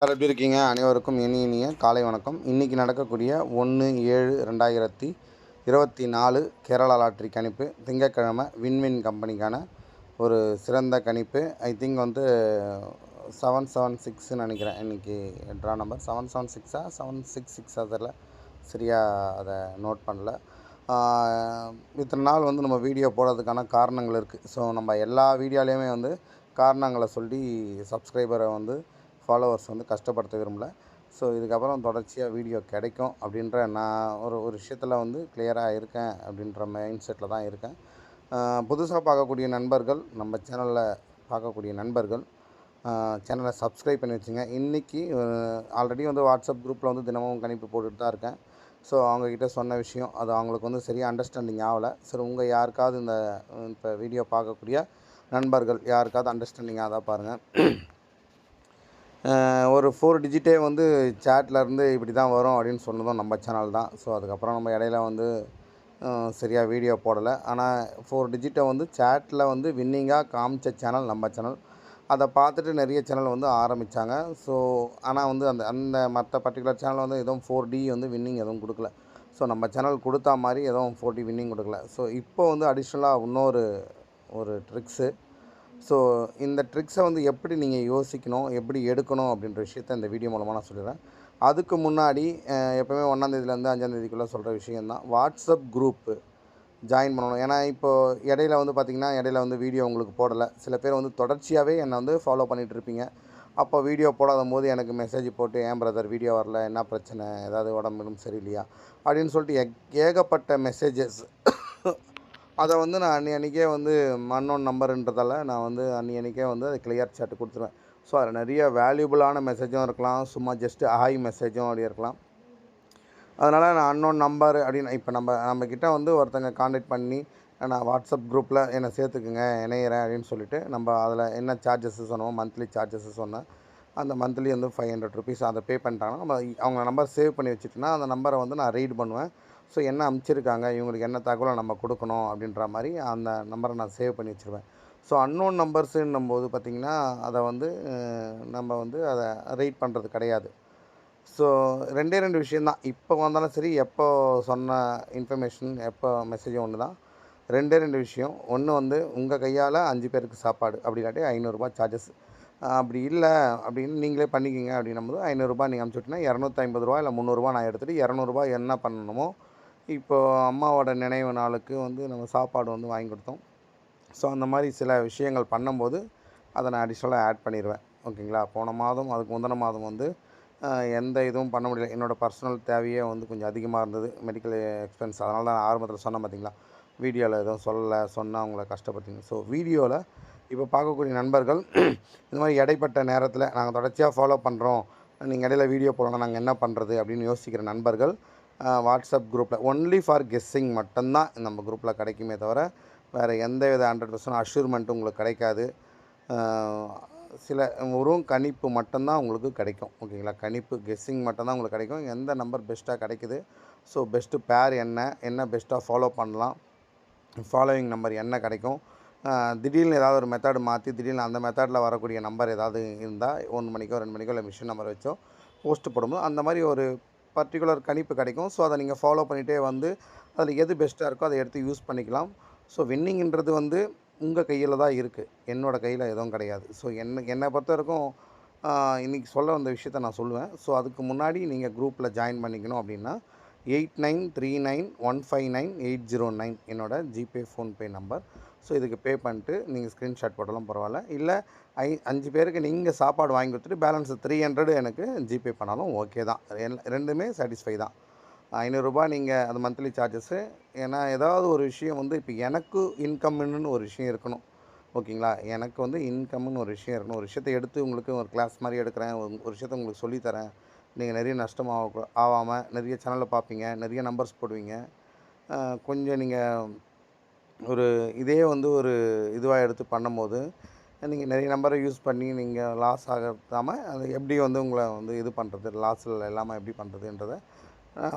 Sir எப்படி இருக்கீங்க அனைவருக்கும் இனி இனிய காலை வணக்கம். இன்றைக்கி நடக்கக்கூடிய ஒன்று ஏழு ரெண்டாயிரத்தி இருபத்தி நாலு கேரளா லாட்ரி கணிப்பு திங்கட்கிழமை விண்வின் கம்பெனிக்கான ஒரு சிறந்த கணிப்பு. ஐ திங்க் வந்து செவன் செவன் சிக்ஸ்ன்னு நினைக்கிறேன். இன்றைக்கி ட்ரா நம்பர் செவன் செவன் சிக்ஸா செவன் சிக்ஸ் சிக்ஸா தெரில சரியாக அதை நோட் பண்ணல. இத்தனை நாள் வந்து நம்ம வீடியோ போடுறதுக்கான காரணங்கள் இருக்குது ஸோ நம்ம எல்லா வீடியோலேயுமே வந்து காரணங்களை சொல்லி சப்ஸ்கிரைபரை வந்து ஃபாலோவர்ஸ் வந்து கஷ்டப்படுத்த விரும்பல. ஸோ இதுக்கப்புறம் தொடர்ச்சியாக வீடியோ கிடைக்கும் அப்படின்ற நான் ஒரு ஒரு விஷயத்தில் வந்து கிளியராக இருக்கேன் அப்படின்ற மைண்ட் செட்டில் தான் இருக்கேன். புதுசாக பார்க்கக்கூடிய நண்பர்கள் நம்ம சேனலில் பார்க்கக்கூடிய நண்பர்கள் சேனலை சப்ஸ்கிரைப் பண்ணி வச்சுங்க. இன்றைக்கி ஆல்ரெடி வந்து வாட்ஸ்அப் குரூப்பில் வந்து தினமும் கணிப்பு போட்டுட்டு தான் இருக்கேன். ஸோ அவங்கக்கிட்ட சொன்ன விஷயம் அது அவங்களுக்கு வந்து சரியாக அண்டர்ஸ்டாண்டிங் ஆகலை. சரி உங்கள் யாருக்காவது இந்த இப்போ வீடியோ பார்க்கக்கூடிய நண்பர்கள் யாருக்காவது அண்டர்ஸ்டாண்டிங் ஆதா பாருங்கள் ஒரு ஃபோர் டிஜிட்டே வந்து சேட்லேருந்து இருந்து இப்படி தான் வரும் அப்படின்னு சொன்னதும் நம்ம சேனல் தான். ஸோ அதுக்கப்புறம் நம்ம இடையில வந்து சரியாக வீடியோ போடலை. ஆனால் ஃபோர் டிஜிட்டை வந்து சேட்டில் வந்து வின்னிங்காக காமிச்ச சேனல் நம்ம சேனல் அதை பார்த்துட்டு நிறைய சேனல் வந்து ஆரம்பித்தாங்க ஸோ ஆனால் வந்து அந்த அந்த மற்ற பர்டிகுலர் சேனல் வந்து எதுவும் ஃபோர் டி வந்து வின்னிங் எதுவும் கொடுக்கல. ஸோ நம்ம சேனல் கொடுத்தா மாதிரி எதுவும் ஃபோர் டி வின்னிங் கொடுக்கல. ஸோ இப்போ வந்து அடிஷ்னலாக இன்னொரு ஒரு ட்ரிக்ஸு ஸோ இந்த ட்ரிக்ஸை வந்து எப்படி நீங்கள் யோசிக்கணும் எப்படி எடுக்கணும் அப்படின்ற விஷயத்த இந்த வீடியோ மூலமாக நான் சொல்லிடுறேன். அதுக்கு முன்னாடி எப்போவுமே ஒன்றாந்தேதியிலேருந்து அஞ்சாந்தேதிக்குள்ளே சொல்கிற விஷயந்தான் வாட்ஸ்அப் குரூப்பு ஜாயின் பண்ணணும். ஏன்னா இப்போது இடையில வந்து பார்த்திங்கன்னா இடையில வந்து வீடியோ உங்களுக்கு போடலை. சில பேர் வந்து தொடர்ச்சியாகவே என்னை வந்து ஃபாலோ பண்ணிகிட்டு இருப்பீங்க. அப்போ வீடியோ போடாத போது எனக்கு மெசேஜ் போட்டு ஏன் பிரதர் வீடியோ வரல? என்ன பிரச்சனை? ஏதாவது உடம்புலும் சரியில்லையா? அப்படின்னு சொல்லிட்டு ஏகப்பட்ட மெசேஜஸ் அதை வந்து நான் அன்னி அன்றைக்கே வந்து மன்னோன் நம்பருன்றதால நான் வந்து அன்னி அன்றைக்கே வந்து அதை கிளியர் சாட் கொடுத்துருவேன். ஸோ அதில் நிறைய வேல்யூபிளான மெசேஜும் இருக்கலாம். சும்மா ஜஸ்ட்டு ஹாய் மெசேஜும் அப்படி இருக்கலாம். அதனால் நான் அன்னோன் நம்பர் அப்படின்னு இப்போ நம்ம நம்மக்கிட்ட வந்து ஒருத்தங்க காண்டாக்ட் பண்ணி நான் வாட்ஸ்அப் குரூப்பில் என்னை சேர்த்துக்குங்க இணையிறேன் அப்படின்னு சொல்லிட்டு நம்ம அதில் என்ன சார்ஜஸ் சொன்னோம் மந்த்லி சார்ஜஸ் சொன்னேன் அந்த மந்த்லி வந்து ஃபைவ் ஹண்ட்ரட் ருபீஸ் அதை பே பண்ணிட்டாங்கன்னா நம்ம அவங்க நம்பர் சேவ் பண்ணி வச்சுட்டுனா அந்த நம்பரை வந்து நான் ரீட் பண்ணுவேன். ஸோ என்ன அமுச்சிருக்காங்க? இவங்களுக்கு என்ன தகவலை நம்ம கொடுக்கணும்? அப்படின்ற மாதிரி அந்த நம்பரை நான் சேவ் பண்ணி வச்சுருவேன். ஸோ அன்னோன் நம்பர்ஸுன்னும் போது பார்த்திங்கன்னா அதை வந்து நம்ம வந்து அதை ரீட் பண்ணுறது கிடையாது. ஸோ ரெண்டே ரெண்டு விஷயந்தான் இப்போ வந்தாலும் சரி எப்போ சொன்ன இன்ஃபர்மேஷன் எப்போ மெசேஜும் ஒன்று தான். ரெண்டே ரெண்டு விஷயம். ஒன்று வந்து உங்கள் கையால் அஞ்சு பேருக்கு சாப்பாடு அப்படி இல்லாட்டி ஐநூறுரூபா சார்ஜஸ் அப்படி இல்லை அப்படின்னு நீங்களே பண்ணிக்கிங்க அப்படின்னும் போது ஐநூறுரூபா நீங்கள் அமுச்சுட்டினா இரநூத்தி ஐம்பது ரூபா இல்லை முந்நூறுரூவா நான் எடுத்துகிட்டு இரநூறுபா என்ன பண்ணணுமோ இப்போது அம்மாவோட நினைவு நாளுக்கு வந்து நம்ம சாப்பாடு வந்து வாங்கி கொடுத்தோம். ஸோ அந்த மாதிரி சில விஷயங்கள் பண்ணும்போது அதை நான் அடிஷ்னலாக ஆட் பண்ணிடுவேன் ஓகேங்களா? போன மாதம் அதுக்கு முந்தின மாதம் வந்து எந்த இதுவும் பண்ண முடியல. என்னோடய பர்சனல் தேவையே வந்து கொஞ்சம் அதிகமாக இருந்தது. மெடிக்கல் எக்ஸ்பென்ஸ் அதனால தான் நான் ஆரம்பத்தில் சொன்னேன் பார்த்தீங்களா வீடியோவில் எதுவும் சொல்லலை. சொன்னால் அவங்கள கஷ்டப்படுத்திங்க. ஸோ வீடியோவில் இப்போ பார்க்கக்கூடிய நண்பர்கள் இந்த மாதிரி இடைப்பட்ட நேரத்தில் நாங்கள் தொடர்ச்சியாக ஃபாலோ பண்ணுறோம் நீங்கள் இடையில வீடியோ போடலாம் நாங்கள் என்ன பண்ணுறது அப்படின்னு யோசிக்கிற நண்பர்கள் வாட்ஸ்அப் குரூப்பில் ஒன்லி ஃபார் கெஸ்ஸிங் மட்டும்தான் நம்ம குரூப்பில் கிடைக்குமே தவிர வேறு எந்த வித ஹண்ட்ரட் பர்சன்ட் அஷ்யூர்மெண்ட்டும் உங்களுக்கு கிடைக்காது. சில வெறும் கணிப்பு மட்டும்தான் உங்களுக்கு கிடைக்கும். ஓகேங்களா கணிப்பு கெஸ்ஸிங் மட்டும்தான் உங்களுக்கு கிடைக்கும். எந்த நம்பர் பெஸ்ட்டாக கிடைக்குது? ஸோ பெஸ்ட்டு பேர் என்ன? என்ன பெஸ்ட்டாக ஃபாலோ பண்ணலாம்? ஃபாலோவிங் நம்பர் என்ன கிடைக்கும்? திடீர்னு ஏதாவது ஒரு மெத்தட் மாற்றி திடீர்னு அந்த மெத்தடில் வரக்கூடிய நம்பர் ஏதாவது இருந்தால் ஒன்று மணிக்கோ ரெண்டு மணிக்கோ இல்லை மிஷின் நம்பர் வச்சோ போஸ்ட் போடும்போது அந்த மாதிரி ஒரு பர்டிகுலர் கணிப்பு கிடைக்கும். ஸோ அதை நீங்கள் ஃபாலோ பண்ணிகிட்டே வந்து அதில் எது பெஸ்ட்டாக இருக்கோ அதை எடுத்து யூஸ் பண்ணிக்கலாம். ஸோ வின்னிங்கிறது வந்து உங்கள் கையில் தான் இருக்குது என்னோடய கையில் எதுவும் கிடையாது. ஸோ என்ன என்னை பொறுத்த வரைக்கும் இன்றைக்கி சொல்ல வந்த விஷயத்த நான் சொல்லுவேன். ஸோ அதுக்கு முன்னாடி நீங்கள் குரூப்பில் ஜாயின் பண்ணிக்கணும் அப்படின்னா eight nine three nine one five nine eight zero nine என்னோட ஜிபே ஃபோன்பே நம்பர் ஸோ இதுக்கு பே பண்ணிட்டு நீங்கள் ஸ்க்ரீன்ஷாட் போட்டாலும் பரவாயில்ல. இல்லை ஐ அஞ்சு பேருக்கு நீங்கள் சாப்பாடு வாங்கி கொடுத்துட்டு பேலன்ஸ் த்ரீ ஹண்ட்ரட் எனக்கு ஜிபே பண்ணாலும் ஓகே தான். ரெண்டுமே சாட்டிஸ்ஃபை தான். ஐநூறுரூபா நீங்கள் அது மந்த்லி சார்ஜஸ்ஸு ஏன்னா ஏதாவது ஒரு விஷயம் வந்து இப்போ எனக்கு இன்கம்னு ஒரு விஷயம் இருக்கணும். ஓகேங்களா? எனக்கு வந்து இன்கம்னு ஒரு விஷயம் இருக்கணும். ஒரு விஷயத்தை எடுத்து உங்களுக்கு ஒரு கிளாஸ் மாதிரி எடுக்கிறேன். ஒரு விஷயத்த விஷயத்தை உங்களுக்கு சொல்லித்தரேன் நீங்கள் நிறைய நஷ்டம் ஆக ஆகாமல் நிறைய சேனலில் பார்ப்பீங்க. நிறைய நம்பர்ஸ் போடுவீங்க. கொஞ்சம் நீங்கள் ஒரு இதே வந்து ஒரு இதுவாக எடுத்து பண்ணும்போது நீங்கள் நிறைய நம்பரை யூஸ் பண்ணி நீங்கள் லாஸ் ஆகாமல் அது எப்படி வந்து உங்களை வந்து இது பண்ணுறது லாஸில் இல்லாமல் எப்படி பண்ணுறதுன்றதை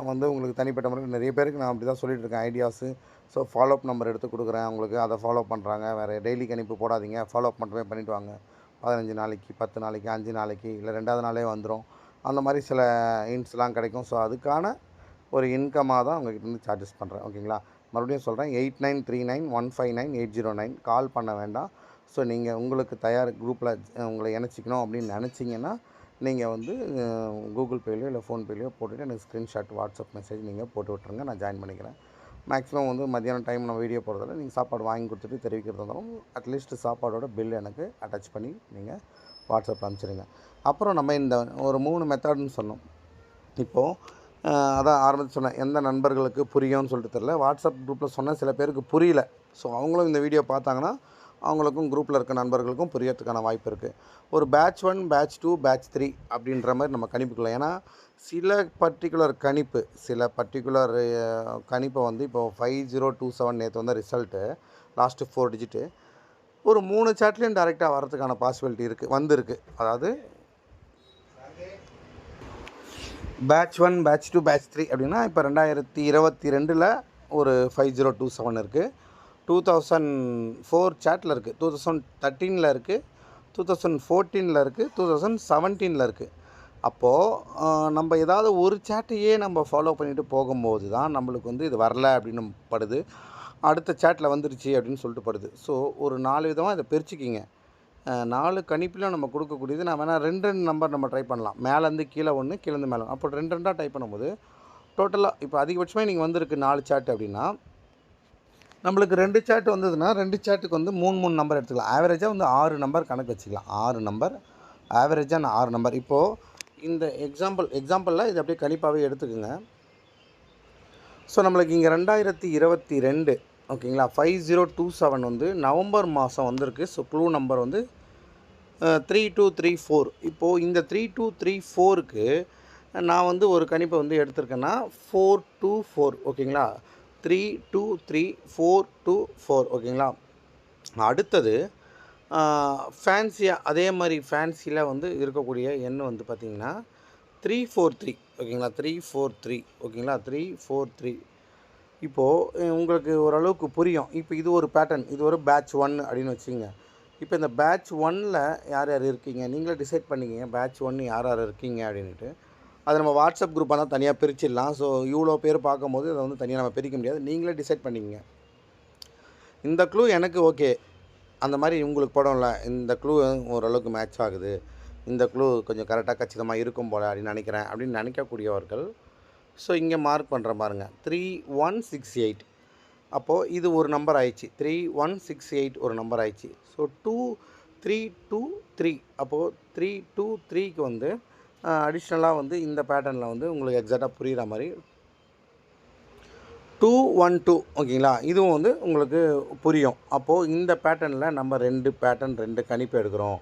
வந்து உங்களுக்கு தனிப்பட்ட முறையில் நிறைய பேருக்கு நான் அப்படி தான் சொல்லிட்டு இருக்கேன். ஐடியாஸு ஸோ ஃபாலோஅப் நம்பர் எடுத்து கொடுக்குறேன். உங்களுக்கு அதை ஃபாலோ பண்ணுறாங்க வேறு டெய்லி கணிப்பு போடாதீங்க. ஃபாலோ அப் மட்டுமே பண்ணிவிட்டு வாங்க. பதினஞ்சு நாளைக்கு பத்து நாளைக்கு அஞ்சு நாளைக்கு இல்லை ரெண்டாவது நாளே வந்துடும் அந்த மாதிரி சில இன்ஸ்லாம் கிடைக்கும். ஸோ அதுக்கான ஒரு இன்கமாக தான் உங்ககிட்ட இருந்து சார்ஜஸ் பண்ணுறேன் ஓகேங்களா மறுபடியும் சொல்கிறேன் eight nine three nine one five nine eight zero nine call பண்ண வேண்டாம். ஸோ நீங்கள் உங்களுக்கு தயார் குரூப்பில் உங்களை இணைச்சிக்கணும் அப்படின்னு நினச்சிங்கன்னா நீங்கள் வந்து கூகுள் பேலையோ இல்லை ஃபோன்பேலையோ போட்டுவிட்டு எனக்கு ஸ்க்ரீன்ஷாட் வாட்ஸ்அப் மெசேஜ் நீங்கள் போட்டு விட்ருங்க நான் ஜாயின் பண்ணிக்கிறேன். மேக்ஸிமம் வந்து மத்தியானம் டைம் நான் வீடியோ போகிறதால நீங்கள் சாப்பாடு வாங்கி கொடுத்துட்டு தெரிவிக்கிறதா இருந்தாலும் அட்லீஸ்ட் சாப்பாடோட பில் எனக்கு அட்டாச் பண்ணி நீங்கள் வாட்ஸ்அப்பில் அனுப்பிச்சிடுங்க அப்புறம் நம்ம இந்த ஒரு மூணு மெத்தட்னு சொன்னோம். இப்போது அதான் ஆரம்பித்து சொன்னேன். எந்த நண்பர்களுக்கு புரியும்னு சொல்லிட்டு தெரில வாட்ஸ்அப் குரூப்பில் சொன்ன சில பேருக்கு புரியல. ஸோ அவங்களும் இந்த வீடியோ பார்த்தாங்கன்னா அவங்களுக்கும் குரூப்பில் இருக்க நண்பர்களுக்கும் புரியறதுக்கான வாய்ப்பு இருக்குது ஒரு batch one batch two batch three அப்படின்ற மாதிரி நம்ம கணிப்புக்கலாம் ஏன்னா சில பர்டிகுலர் கணிப்பு சில பர்டிகுலர் கணிப்பை வந்து இப்போ ஃபைவ் ஜீரோ டூ செவன் நேற்று வந்த ரிசல்ட்டு லாஸ்ட்டு ஃபோர் டிஜிட்டு ஒரு மூணு சேட்லேயும் டேரெக்டாக வரதுக்கான பாசிபிலிட்டி இருக்குது வந்திருக்கு. அதாவது batch one batch two batch three அப்படின்னா இப்போ ரெண்டாயிரத்தி இருபத்தி ரெண்டில் ஒரு ஃபைவ் ஜீரோ டூ செவன் இருக்குது டூ தௌசண்ட் ஃபோர் சேட்டில் இருக்குது டூ தௌசண்ட் தேர்ட்டீனில் இருக்குது டூ தௌசண்ட் ஃபோர்டீனில் இருக்குது டூ தௌசண்ட் செவன்டீனில் இருக்குது அப்போது நம்ம ஏதாவது ஒரு சேட்டையே நம்ம ஃபாலோ பண்ணிட்டு போகும்போது தான் நம்மளுக்கு வந்து இது வரல அப்படின்னு படுது. அடுத்த சேட்டில் வந்துருச்சு அப்படின்னு சொல்லிட்டு படுது. ஸோ ஒரு நாலு விதமாக இதை பிரிச்சுக்கிங்க. நாலு கணிப்பிலும் நம்ம கொடுக்கக்கூடியது. நான் வேணால் ரெண்டு ரெண்டு நம்பர் நம்ம ட்ரை பண்ணலாம். மேலேருந்து கீழே ஒன்று கீழேருந்து மேலே அப்போ ரெண்டு ரெண்டாக டைப் பண்ணும்போது டோட்டலாக இப்போ அதிகபட்சமாக நீங்கள் வந்திருக்கு நாலு சேட் அப்படின்னா நம்மளுக்கு ரெண்டு சேட் வந்ததுன்னா ரெண்டு சேட்டுக்கு வந்து மூணு மூணு நம்பர் எடுத்துக்கலாம். ஆவரேஜாக வந்து ஆறு நம்பர் கணக்கு வச்சுக்கலாம். ஆறு நம்பர் ஆவரேஜாக நான் ஆறு நம்பர் இப்போது இந்த எக்ஸாம்பிள் எக்ஸாம்பிளில் இது அப்படியே கணிப்பாகவே எடுத்துக்கோங்க. ஸோ நம்மளுக்கு இங்கே ரெண்டாயிரத்தி இருபத்தி ரெண்டு ஓகேங்களா? ஃபைவ் ஜீரோ டூ செவன் வந்து நவம்பர் மாதம் வந்திருக்கு. ஸோ க்ளூ நம்பர் வந்து த்ரீ டூ த்ரீ ஃபோர் இப்போது இந்த த்ரீ டூ த்ரீ ஃபோருக்கு நான் வந்து ஒரு கணிப்பை வந்து எடுத்திருக்கேன்னா ஃபோர் டூ ஃபோர் ஓகேங்களா? Three two three four two four ஓகேங்களா? அடுத்தது ஃபேன்சியாக அதே மாதிரி ஃபேன்சியில் வந்து இருக்கக்கூடிய எண் வந்து பார்த்திங்கன்னா த்ரீ ஃபோர் த்ரீ ஓகேங்களா? த்ரீ ஃபோர் த்ரீ ஓகேங்களா? த்ரீ ஃபோர் த்ரீ இப்போது உங்களுக்கு ஓரளவுக்கு புரியும். இப்போ இது ஒரு பேட்டர்ன் இது ஒரு பேட்ச் ஒன் அப்படின்னு வச்சுங்க இப்போ இந்த பேட்ச் ஒன்னில் யார் யார் இருக்கீங்க? நீங்களே டிசைட் பண்ணிக்கிங்க பேட்ச் ஒன் யார் யார் இருக்கீங்க அப்படின்ட்டு அதை நம்ம வாட்ஸ்அப் குரூப்பாக தான் தனியாக பிரிச்சிடலாம். ஸோ இவ்வளோ பேர் பார்க்கும்போது அதை வந்து தனியாக நம்ம பிரிக்க முடியாது. நீங்களே டிசைட் பண்ணிக்கங்க. இந்த க்ளூ எனக்கு ஓகே அந்த மாதிரி உங்களுக்கு படம்ல இந்த க்ளூ ஓரளவுக்கு மேட்ச் ஆகுது. இந்த க்ளூ கொஞ்சம் கரெக்டாக கச்சிதமாக இருக்கும் போல் அப்படின்னு நினைக்கிறேன் அப்படின்னு நினைக்கக்கூடியவர்கள் ஸோ இங்கே மார்க் பண்ணுற பாருங்க. த்ரீ ஒன் சிக்ஸ் எயிட் அப்போது இது ஒரு நம்பர் ஆயிடுச்சு. த்ரீ ஒன் சிக்ஸ் எயிட் ஒரு நம்பர் ஆயிடுச்சு. So two three two three அப்போது த்ரீ டூ த்ரீக்கு வந்து அடிஷ்னலாக வந்து இந்த பேட்டர்னில் வந்து உங்களுக்கு எக்ஸாக்டாக புரிகிற மாதிரி டூ ஒன் டூ ஓகேங்களா? இதுவும் வந்து உங்களுக்கு புரியும். அப்போது இந்த பேட்டர்னில் நம்ம ரெண்டு பேட்டர்ன் ரெண்டு கணிப்பு எடுக்கிறோம்.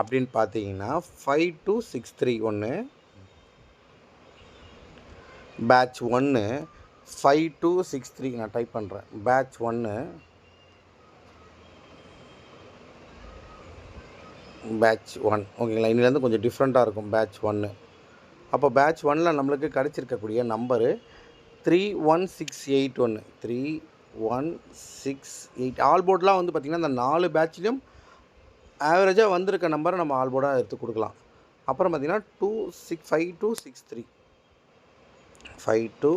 அப்படின்னு பார்த்தீங்கன்னா ஃபைவ் டூ சிக்ஸ் த்ரீ ஒன்று பேட்ச் ஒன்று ஃபைவ் டூ சிக்ஸ் த்ரீ நான் டைப் பண்ணுறேன் பேட்ச் ஒன்று பேட்ச் ஒன் ஓகேங்களா இன்னிலேருந்து கொஞ்சம் டிஃப்ரெண்ட்டாக இருக்கும் பேட்ச் ஒன்று அப்போ பேட்ச் ஒனில் நம்மளுக்கு கிடச்சிருக்கக்கூடிய number three one six eight ஒன்று three one six eight all போர்ட்லாம் வந்து பார்த்திங்கன்னா இந்த நாலு பேட்ச்லேயும் ஆவரேஜாக வந்திருக்க நம்பரை நம்ம ஆல் போர்டாக எடுத்து கொடுக்கலாம். அப்புறம் பார்த்திங்கன்னா two six five two six three five two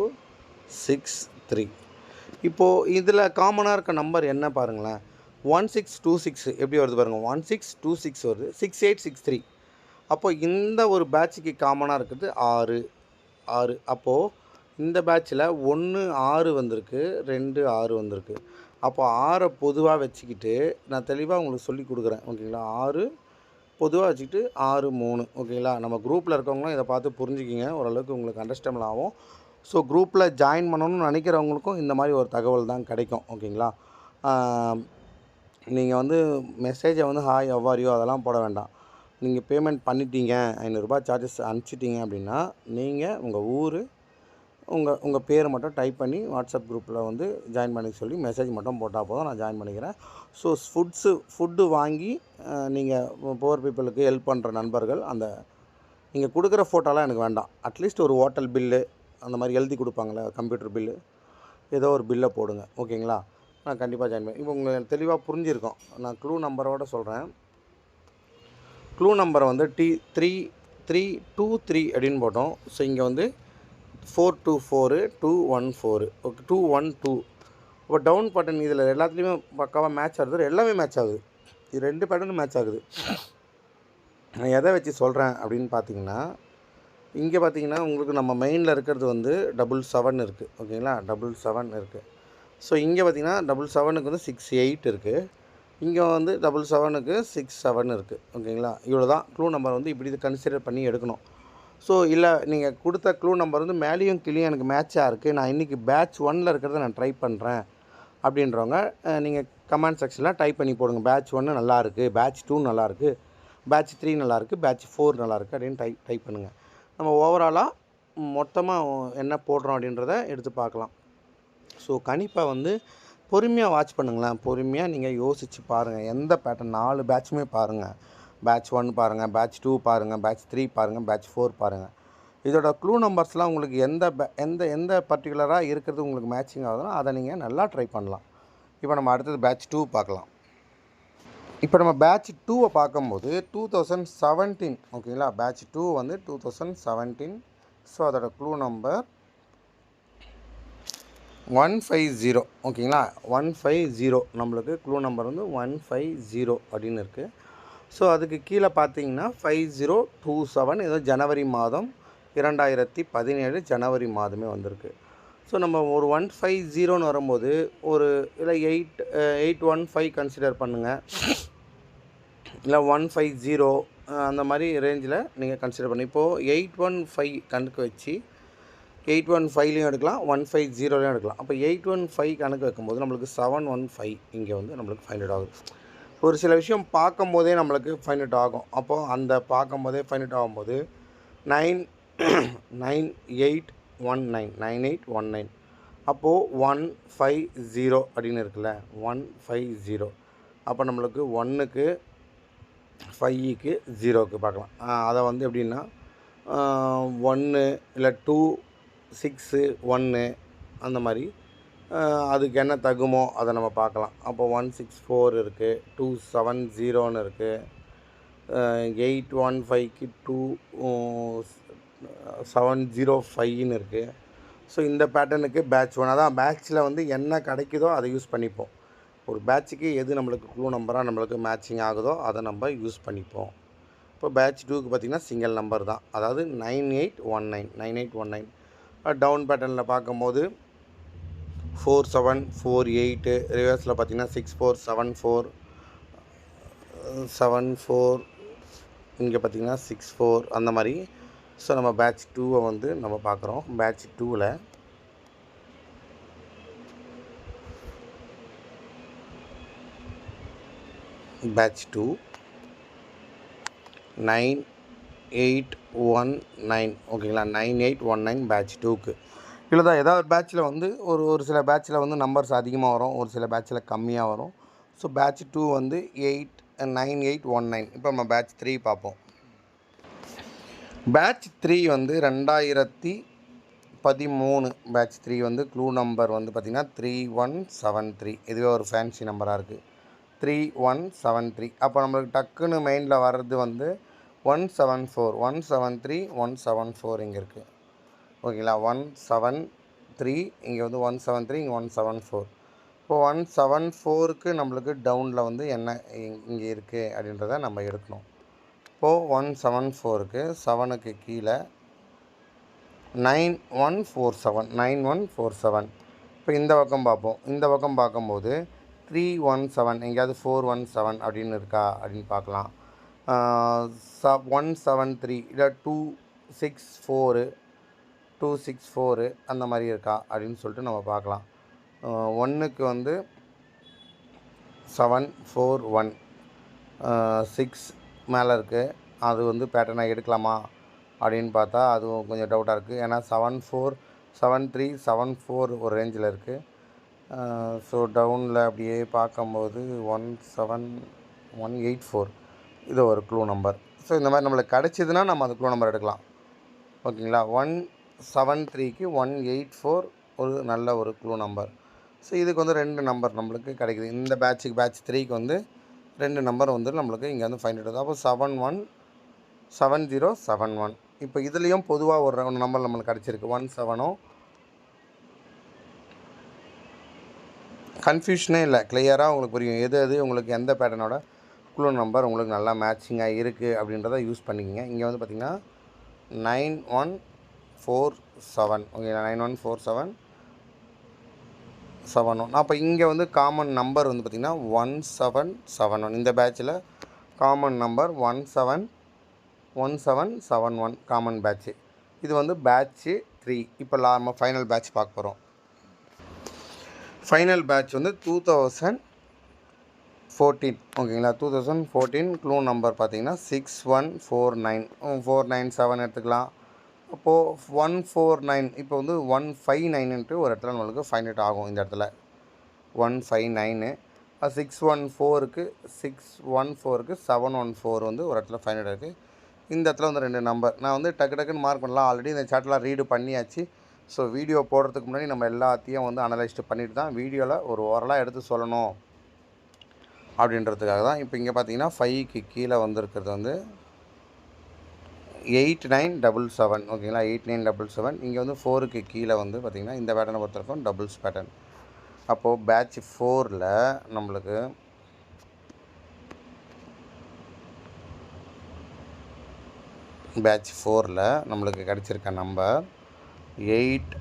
six three இப்போது இதில் காமனாக இருக்க நம்பர் என்ன பாருங்களேன். ஒன் சிக்ஸ் டூ சிக்ஸ் எப்படி வருது பாருங்கள் ஒன் சிக்ஸ் டூ சிக்ஸ் வருது. சிக்ஸ் எயிட் சிக்ஸ் த்ரீ அப்போது இந்த ஒரு பேட்சுக்கு காமனாக இருக்கிறது ஆறு. ஆறு. அப்போது இந்த பேட்சில் ஒன்று ஆறு வந்திருக்கு ரெண்டு ஆறு வந்திருக்கு. அப்போ ஆறை பொதுவாக வச்சுக்கிட்டு நான் தெளிவாக உங்களுக்கு சொல்லி கொடுக்குறேன். ஓகேங்களா? ஆறு பொதுவாக வச்சுக்கிட்டு ஆறு மூணு ஓகேங்களா? நம்ம குரூப்பில் இருக்கவங்களும் இதை பார்த்து புரிஞ்சுக்கிங்க. ஓரளவுக்கு உங்களுக்கு அண்டர்ஸ்டாண்ட் ஆகும். ஸோ குரூப்பில் ஜாயின் பண்ணணும்னு நினைக்கிறவங்களுக்கும் இந்த மாதிரி ஒரு தகவல் தான் கிடைக்கும் ஓகேங்களா? நீங்கள் வந்து மெசேஜை வந்து ஹாய் எவ்வாரியோ அதெல்லாம் போட வேண்டாம். நீங்கள் பேமெண்ட் பண்ணிட்டீங்க ஐநூறுரூபா சார்ஜஸ் அனுப்பிச்சிட்டிங்க அப்படின்னா நீங்கள் உங்கள் ஊர் உங்கள் உங்கள் பேரை மட்டும் டைப் பண்ணி வாட்ஸ்அப் குரூப்பில் வந்து ஜாயின் பண்ணிக்க சொல்லி மெசேஜ் மட்டும் போட்டால் போதும் நான் ஜாயின் பண்ணிக்கிறேன். ஸோ ஃபுட்ஸு ஃபுட்டு வாங்கி நீங்கள் புவர் பீப்புளுக்கு ஹெல்ப் பண்ணுற நண்பர்கள் அந்த நீங்கள் கொடுக்குற ஃபோட்டோலாம் எனக்கு வேண்டாம். அட்லீஸ்ட் ஒரு ஹோட்டல் பில்லு அந்த மாதிரி எழுதி கொடுப்பாங்களே கம்ப்யூட்டர் பில்லு ஏதோ ஒரு பில்லை போடுங்க. ஓகேங்களா நான் கண்டிப்பாக ஜாயின் பண்ணி இப்போ உங்களுக்கு தெளிவாக புரிஞ்சிருக்கோம். நான் க்ளூ நம்பரோட சொல்கிறேன் க்ளூ நம்பரை வந்து D three three two three அப்படின்னு போட்டோம். ஸோ இங்கே வந்து four two four two one four. Okay two one two. இப்போ டவுன் பட்டன் இதில் எல்லாத்துலேயுமே பக்காவாக மேட்ச் ஆகுது. எல்லாமே மேட்ச் ஆகுது. இது ரெண்டு பேட்டர்னும் மேட்ச் ஆகுது. நான் எதை வச்சு சொல்கிறேன் அப்படின்னு பார்த்தீங்கன்னா இங்கே பார்த்தீங்கன்னா உங்களுக்கு நம்ம மெயினில் இருக்கிறது வந்து டபுள் செவன் இருக்குது ஓகேங்களா டபுள் செவன் இருக்குது ஸோ இங்கே பார்த்தீங்கன்னா டபுள் செவனுக்கு வந்து சிக்ஸ் எயிட் இருக்குது இங்கே வந்து டபுள் செவனுக்கு சிக்ஸ் செவன் இருக்குது ஓகேங்களா இவ்வளோ தான் க்ளூ நம்பர் வந்து இப்படி கன்சிடர் பண்ணி எடுக்கணும். ஸோ இல்லை நீங்கள் கொடுத்த க்ளூ நம்பர் வந்து மேலேயும் கிளியும் எனக்கு மேட்சாக இருக்குது நான் இன்றைக்கி பேட்ச் ஒனில் இருக்கிறத நான் ட்ரை பண்ணுறேன் அப்படின்றவங்க நீங்கள் கமெண்ட் செக்ஷனில் டைப் பண்ணி போடுங்க. பேட்ச் ஒன்று நல்லா இருக்குது பேட்ச் டூ நல்லா இருக்குது பேட்ச் த்ரீ நல்லா இருக்குது பேட்ச் ஃபோர் நல்லா இருக்குது அப்படின்னு டைப் டைப் பண்ணுங்கள் நம்ம ஓவராலாக மொத்தமாக என்ன போடுறோம் அப்படின்றத எடுத்து பார்க்கலாம். ஸோ கணிப்பாக வந்து பொறுமையாக வாட்ச் பண்ணுங்களேன். பொறுமையாக நீங்கள் யோசித்து பாருங்கள் எந்த பேட்டர்ன் நாலு பேட்சுமே பாருங்கள் பேட்ச் ஒன் பாருங்கள் பேட்ச் டூ பாருங்கள் பேட்ச் த்ரீ பாருங்கள் பேட்ச் ஃபோர் பாருங்கள் இதோட க்ளூ நம்பர்ஸ்லாம் உங்களுக்கு எந்த பே எந்த எந்த பர்டிகுலராக இருக்கிறது உங்களுக்கு மேட்சிங் ஆகுதுன்னா அதை நீங்கள் நல்லா ட்ரை பண்ணலாம். இப்போ நம்ம அடுத்தது பேட்ச் டூ பார்க்கலாம். இப்போ நம்ம பேட்ச் டூவை பார்க்கும்போது டூ தௌசண்ட் செவன்டீன் ஓகேங்களா? பேட்ச் டூ வந்து டூ தௌசண்ட் செவன்டீன் ஸோ அதோட clue number one five zero ஓகேங்களா? ஒன் ஃபைவ் ஜீரோ நம்மளுக்கு க்ளூ நம்பர் வந்து ஒன் ஃபைவ் ஜீரோ அப்படின்னு இருக்குது ஸோ அதுக்கு கீழே பார்த்தீங்கன்னா ஃபைவ் ஜீரோ டூ செவன் ஏதோ ஜனவரி மாதம் இரண்டாயிரத்தி பதினேழு ஜனவரி மாதமே வந்திருக்கு. ஸோ நம்ம ஒரு ஒன் ஃபைவ் ஜீரோன்னு வரும்போது ஒரு இல்லை eight eight one five consider பண்ணுங்கள் இல்லை ஒன் ஃபைவ் ஜீரோ அந்த மாதிரி ரேஞ்சில் நீங்கள் கன்சிடர் பண்ணி. இப்போது எயிட் ஒன் ஃபைவ் கணக்கு வச்சு எயிட் ஒன் ஃபைவ்லையும் எடுக்கலாம் ஒன் ஃபைவ் ஜீரோலையும் எடுக்கலாம். அப்போ எயிட் ஒன் ஃபைவ் கணக்கு வைக்கும்போது நம்மளுக்கு செவன் ஒன் ஃபைவ் இங்கே வந்து நம்மளுக்கு ஃபைண்ட் அவுட் ஆகுது. ஒரு சில விஷயம் பார்க்கும்போதே நம்மளுக்கு ஃபைண்ட் அவுட் ஆகும். அப்போது அந்த பார்க்கும்போதே ஃபைண்ட் அவுட் ஆகும்போது nine nine eight one nine nine eight one nine அப்போது ஒன் ஃபைவ் ஜீரோ அப்படின்னு இருக்குல்ல ஒன் ஃபைவ் ஜீரோ அப்போ நம்மளுக்கு ஒன்றுக்கு ஃபைவுக்கு ஜீரோவுக்கு பார்க்கலாம். அதை வந்து எப்படின்னா ஒன்று இல்லை டூ சிக்ஸு ஒன்று அந்த மாதிரி அதுக்கு என்ன தகுமோ அதை நம்ம பார்க்கலாம். அப்போ ஒன் சிக்ஸ் ஃபோர் இருக்குது டூ செவன் ஜீரோன்னு இருக்குது எயிட் ஒன் ஃபைவ்க்கு டூ செவன் ஜீரோ ஃபைவ்னு இருக்குது ஸோ இந்த பேட்டர்னுக்கு பேட்ச் ஒன் அதான் பேட்சில் வந்து என்ன கிடைக்குதோ அதை யூஸ் பண்ணிப்போம். ஒரு பேட்சுக்கு எது நம்மளுக்கு க்ளூ நம்பராக நம்மளுக்கு மேட்சிங் ஆகுதோ அதை நம்ம யூஸ் பண்ணிப்போம். இப்போ பேட்ச் டூக்கு பார்த்திங்கன்னா சிங்கிள் நம்பர் தான். அதாவது nine eight one nine nine eight one nine down பேட்டர்னில் பார்க்கும்போது ஃபோர் செவன் ஃபோர் எயிட்டு ரிவர்ஸில் பார்த்தீங்கன்னா six four seven four seven four இங்கே பார்த்தீங்கன்னா சிக்ஸ் ஃபோர் அந்த மாதிரி. ஸோ நம்ம பேட்ச் டூவை வந்து நம்ம பார்க்குறோம். பேட்ச் டூவில் batch two nine eight one nine ஓகேங்களா nine eight one nine batch டூக்கு இல்லை தான் ஏதாவது பேட்சில் வந்து ஒரு ஒரு சில பேட்சில் வந்து நம்பர்ஸ் அதிகமாக வரும் ஒரு சில பேட்சில் கம்மியாக வரும். ஸோ பேட்ச் டூ வந்து eight nine eight one nine இப்போ நம்ம பேட்ச் த்ரீ பார்ப்போம். பேட்ச் த்ரீ வந்து ரெண்டாயிரத்தி பதிமூணு பேட்ச் த்ரீ வந்து க்ளூ நம்பர் வந்து பார்த்திங்கன்னா த்ரீ ஒன் செவன் த்ரீ இதுவே ஒரு ஃபேன்சி நம்பராக இருக்குது த்ரீ ஒன் செவன் த்ரீ அப்போ நம்மளுக்கு டக்குன்னு மெயினில் வர்றது வந்து one seven four one seven three one seven four இங்கே இருக்குது ஓகேங்களா? ஒன் செவன் த்ரீ இங்கே வந்து ஒன் செவன் த்ரீ இங்கே ஒன் செவன் ஃபோர். இப்போ ஒன் செவன் ஃபோருக்கு நம்மளுக்கு டவுனில் வந்து என்ன இங்கே இருக்குது அப்படின்றத நம்ம எடுக்கணும். இப்போது ஒன் செவன் ஃபோருக்கு செவனுக்கு கீழே nine one four seven nine one four seven. இப்போ இந்த பக்கம் பார்ப்போம். இந்த பக்கம் பார்க்கும்போது த்ரீ ஒன் செவன் எங்கேயாவது ஃபோர் ஒன் செவன் அப்படின்னு இருக்கா அப்படின்னு பார்க்கலாம். ச ஒன் செவன் த்ரீ இல்லை two six four two six four அந்த மாதிரி இருக்கா அப்படின்னு சொல்லிட்டு நம்ம பார்க்கலாம். ஒன்றுக்கு வந்து செவன் ஃபோர் ஒன் சிக்ஸ் மேலே இருக்குது அது வந்து பேட்டர்னாக எடுக்கலாமா அப்படின்னு பார்த்தா அதுவும் கொஞ்சம் டவுட்டாக இருக்குது ஏன்னா seven four seven three seven four ஒரு ரேஞ்சில் இருக்குது ஸோ டவுனில் அப்படியே பார்க்கும்போது one seven one eight four இது ஒரு க்ளூ நம்பர் ஸோ இந்த மாதிரி நம்மளுக்கு கிடச்சிதுன்னா நம்ம அந்த க்ளூ நம்பர் எடுக்கலாம். ஓகேங்களா? ஒன் செவன் த்ரீக்கு ஒன் எயிட் ஃபோர் ஒரு நல்ல ஒரு க்ளூ நம்பர் ஸோ இதுக்கு வந்து ரெண்டு நம்பர் நம்மளுக்கு கிடைக்குது. இந்த பேட்சுக்கு பேட்ச் த்ரீக்கு வந்து ரெண்டு நம்பர் வந்து நம்மளுக்கு இங்கே வந்து ஃபைண்ட் ஆகுது. அப்போ seven one seven zero seven one இப்போ இதுலேயும் பொதுவாக ஒரு நம்பர் நம்மளுக்கு கிடச்சிருக்கு. ஒன் செவனும் கன்ஃபியூஷனே இல்லை. கிளியராக உங்களுக்கு புரியும். எது எது உங்களுக்கு எந்த பேட்டர்னோட குழு நம்பர் உங்களுக்கு நல்லா மேட்சிங்காக இருக்குது அப்படின்றத யூஸ் பண்ணிக்கிங்க. இங்கே வந்து பார்த்திங்கன்னா நைன் ஒன் ஃபோர் செவன் ஓகேங்களா nine one four seven seven one அப்போ இங்கே வந்து காமன் நம்பர் வந்து பார்த்திங்கன்னா ஒன் செவன் செவன் ஒன் இந்த பேட்சில் common number one seven one seven seven one common batch இது வந்து பேட்ச்சு த்ரீ இப்போ லா நம்ம ஃபைனல் பேட்ச் பார்க்க போகிறோம் ஃபைனல் பேட்ச் வந்து டூ தௌசண்ட் ஃபோர்டீன் ஓகேங்களா two thousand fourteen clue number பார்த்தீங்கன்னா six one four nine four nine seven எடுத்துக்கலாம். அப்போது ஒன் ஃபோர் நைன் இப்போ வந்து ஒன் ஃபைவ் நைனுன்ட்டு ஒரு இடத்துல நம்மளுக்கு ஃபைன் எயிட் ஆகும் இந்த இடத்துல. One five nine six one ஃபோருக்கு சிக்ஸ் ஒன் ஃபோருக்கு செவன் ஒன் ஃபோர் வந்து ஒரு இடத்துல ஃபைன் இருக்குது இந்த இடத்துல வந்து ரெண்டு நம்பர் நான் வந்து டக்கு டக்குன்னு மார்க் பண்ணலாம். ஆல்ரெடி இந்த சார்ட்லாம் ரீடு பண்ணியாச்சு. ஸோ வீடியோ போடுறதுக்கு முன்னாடி நம்ம எல்லாத்தையும் வந்து அனலைஸ்டு பண்ணிட்டு தான் வீடியோவில் ஒரு ஓரலாக எடுத்து சொல்லணும். அப்படின்றதுக்காக தான். இப்போ இங்கே பார்த்தீங்கன்னா ஃபைவ்க்கு கீழே வந்திருக்கிறது வந்து எயிட் நைன் டபுள் செவன் ஓகேங்களா? Eight nine double seven. இங்கே வந்து ஃபோருக்கு கீழே வந்து பார்த்திங்கன்னா இந்த பேட்டர்னை பொறுத்தவரைக்கும் டபுள்ஸ் பேட்டர்ன் அப்போது பேட்ச் ஃபோரில் நம்மளுக்கு பேட்ச் ஃபோரில் நம்மளுக்கு கிடச்சிருக்க number eight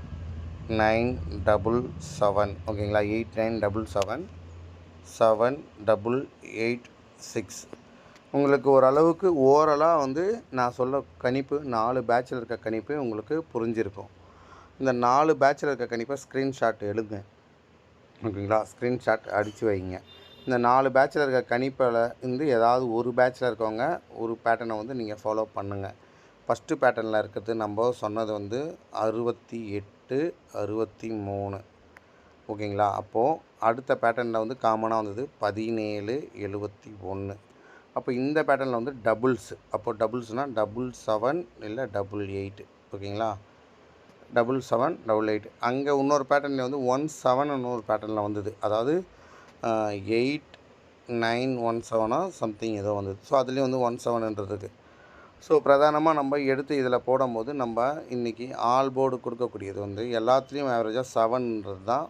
nine double seven ஓகேங்களா? Eight nine double seven seven double eight six உங்களுக்கு ஓரளவுக்கு ஓரலாக வந்து நான் சொல்ல கணிப்பு நாலு பேட்சில் இருக்க கணிப்பு உங்களுக்கு புரிஞ்சிருக்கும். இந்த நாலு பேட்சில் இருக்க கணிப்பை ஸ்க்ரீன்ஷாட் எழுதுங்க ஓகேங்களா? ஸ்க்ரீன்ஷாட் அடித்து வைங்க. இந்த நாலு பேட்சில் இருக்க கணிப்பில் இருந்து ஏதாவது ஒரு பேட்சில் இருக்கவங்க ஒரு பேட்டர்னை வந்து நீங்கள் ஃபாலோ பண்ணுங்கள் ஃபஸ்ட்டு பேட்டர்னில் இருக்கிறது நம்ம சொன்னது வந்து அறுபத்தி எட்டு அறுபத்தி மூணு ஓகேங்களா? அப்போது அடுத்த பேட்டர்னில் வந்து காமனாக வந்தது பதினேழு எழுபத்தி ஒன்று அப்போ இந்த பேட்டர்னில் வந்து டபுள்ஸ் அப்போது டபுள்ஸ்னால் டபுள் செவன் இல்லை டபுள் எயிட் ஓகேங்களா? டபுள் செவன் டபுள் எயிட் அங்கே இன்னொரு பேட்டர்னில் வந்து ஒன் செவன் இன்னொரு பேட்டர்னில் வந்தது. அதாவது எயிட் நைன் ஒன் செவனாக சம்திங் ஏதோ வந்தது. ஸோ அதுலேயும் வந்து ஒன் செவன்ன்றதுக்கு ஸோ பிரதானமாக நம்ம எடுத்து இதில் போடும்போது நம்ம இன்றைக்கி ஆல் போர்டு கொடுக்கக்கூடியது வந்து எல்லாத்துலேயும் ஆவரேஜாக செவன்ன்றது தான்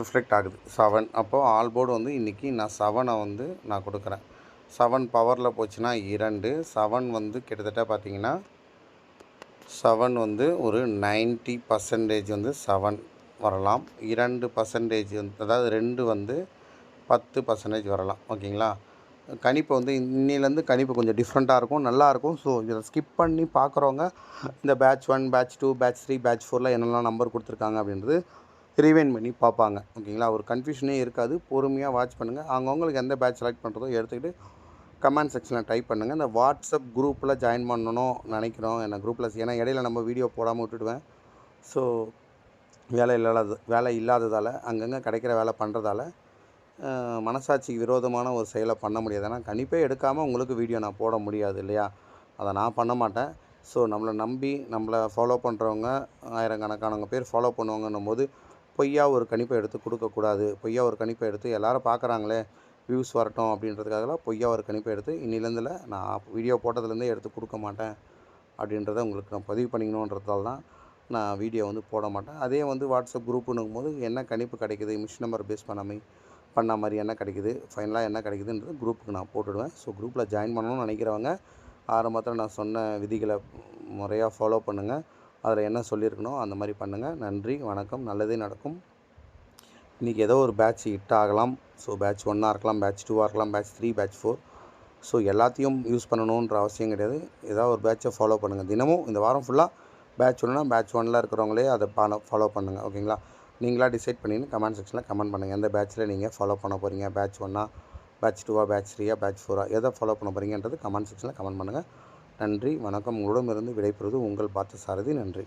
ரிஃப்ளெக்ட் ஆகுது. செவன் அப்போது ஆல் போர்டு வந்து இன்றைக்கி நான் செவனை வந்து நான் கொடுக்குறேன். செவன் பவரில் போச்சுன்னா இரண்டு. செவன் வந்து கிட்டத்தட்ட பார்த்தீங்கன்னா செவன் வந்து ஒரு நைன்ட்டி பர்சன்டேஜ் வந்து செவன் வரலாம். இரண்டு பர்சன்டேஜ் வந்து அதாவது ரெண்டு வந்து பத்து பர்சன்டேஜ் வரலாம். ஓகேங்களா? கணிப்பு வந்து இன்னிலேருந்து கணிப்பு கொஞ்சம் டிஃப்ரெண்ட்டாக இருக்கும் நல்லாயிருக்கும் ஸோ இதை ஸ்கிப் பண்ணி பார்க்குறவங்க இந்த batch one batch two batch three batch ஃபோரில் என்னெல்லாம் நம்பர் கொடுத்துருக்காங்க அப்படின்றது ரீவைன் பண்ணி பார்ப்பாங்க. ஓகேங்களா? ஒரு கன்ஃபியூஷனே இருக்காது. பொறுமையாக வாட்ச் பண்ணுங்கள் அவங்கவுங்களுக்கு எந்த பேட்ச் செலக்ட் பண்ணுறதோ எடுத்துக்கிட்டு கமெண்ட் செக்ஷனில் டைப் பண்ணுங்கள் இந்த வாட்ஸ்அப் குரூப்பில் ஜாயின் பண்ணணும் நினைக்கிறோம். என்ன குரூப்பில் ஏன்னா இடையில நம்ம வீடியோ போடாமல் விட்டுடுவேன். ஸோ வேலை இல்லாத வேலை இல்லாததால் அங்கங்கே கிடைக்கிற வேலை பண்ணுறதால மனசாட்சிக்கு விரோதமான ஒரு செயலை பண்ண முடியாது. ஏன்னா கணிப்பே எடுக்காமல் உங்களுக்கு வீடியோ நான் போட முடியாது இல்லையா? அதை நான் பண்ண மாட்டேன். ஸோ நம்மளை நம்பி நம்மளை ஃபாலோ பண்ணுறவங்க ஆயிரக்கணக்கானவங்க பேர் ஃபாலோ பண்ணுவாங்கன்னும் போது பொய்யா ஒரு கணிப்பை எடுத்து கொடுக்கக்கூடாது. பொய்யா ஒரு கணிப்பை எடுத்து எல்லோரும் பார்க்குறாங்களே வியூஸ் வரட்டும் அப்படின்றதுக்காகலாம் பொய்யா ஒரு கணிப்பை எடுத்து இன்னிலேருந்தில் நான் வீடியோ போட்டதுலேருந்தே எடுத்து கொடுக்க மாட்டேன். அப்படின்றத உங்களுக்கு நான் பதிவு பண்ணிக்கணுன்றதால தான் நான் வீடியோ வந்து போட மாட்டேன். அதே வந்து வாட்ஸ்அப் குரூப்புன்னும் போது என்ன கணிப்பு கிடைக்குது மிஷின் நம்பர் பேஸ் பண்ணாமல் பண்ண மாதிரி என்ன கிடைக்குது ஃபைனலாக என்ன கிடைக்குதுன்றது குரூப்புக்கு நான் போட்டுடுவேன். ஸோ குரூப்பில் ஜாயின் பண்ணணும்னு நினைக்கிறவங்க ஆரம்பத்தில் நான் சொன்ன விதிகளை முறையாக ஃபாலோ பண்ணுங்கள் அதில் என்ன சொல்லியிருக்கணும் அந்த மாதிரி பண்ணுங்கள் நன்றி வணக்கம் நல்லதே நடக்கும். இன்றைக்கி ஏதோ ஒரு பேட்ச் ஹிட் ஆகலாம். ஸோ பேட்ச் ஒன்னாக இருக்கலாம் பேட்ச் டூவாக இருக்கலாம் batch three batch four so எல்லாத்தையும் யூஸ் பண்ணணுன்ற அவசியம் கிடையாது. ஏதாவது ஒரு பேட்சை ஃபாலோ பண்ணுங்கள் தினமும் இந்த வாரம் ஃபுல்லாக பேட்ச் ஒன்றுனா பேட்ச் ஒனில் இருக்கிறவங்களே அதை ஃபாலோ பண்ணுங்கள் ஓகேங்களா நீங்களாக டிசைட் பண்ணின்னு கமெண்ட் செக்ஷனில் கமெண்ட் பண்ணுங்கள் எந்த பேட்ச்சில் நீங்கள் ஃபாலோ பண்ண போகிறீங்க பேட்ச் ஒன்னா பேட்ச் டூவா பேட்ச் த்ரீயா பேட்ச் ஃபோரா எதை ஃபாலோ பண்ண போகிறீங்கன்றது கமெண்ட் செக்ஷனில் கமெண்ட் பண்ணுங்கள் நன்றி. வணக்கம். உங்களிடமிருந்து விடைபெறுவது உங்கள் பார்த்த சாரதி நன்றி.